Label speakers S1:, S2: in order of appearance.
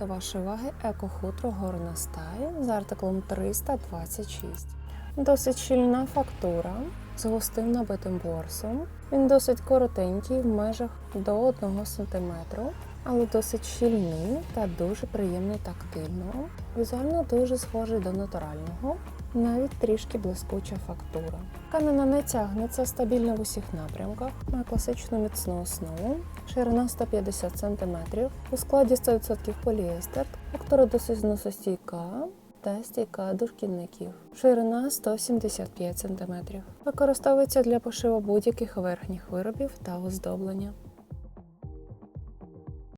S1: До вашої уваги екохутро горна стаї за артиклом 326. Досить щільна фактура з густим набитим ворсом. Він досить коротенький в межах до 1 см, але досить щільний та дуже приємний тактильно. Візуально дуже схожий до натурального, навіть трішки блискуча фактура. Тканина не тягнеться стабільно в усіх напрямках, має класичну міцну основу, ширина 150 см, у складі 100% поліестер, фактура досить зносостійка та стійка до шкідників. Ширина 175 см. Використовується для пошиву будь-яких верхніх виробів та оздоблення.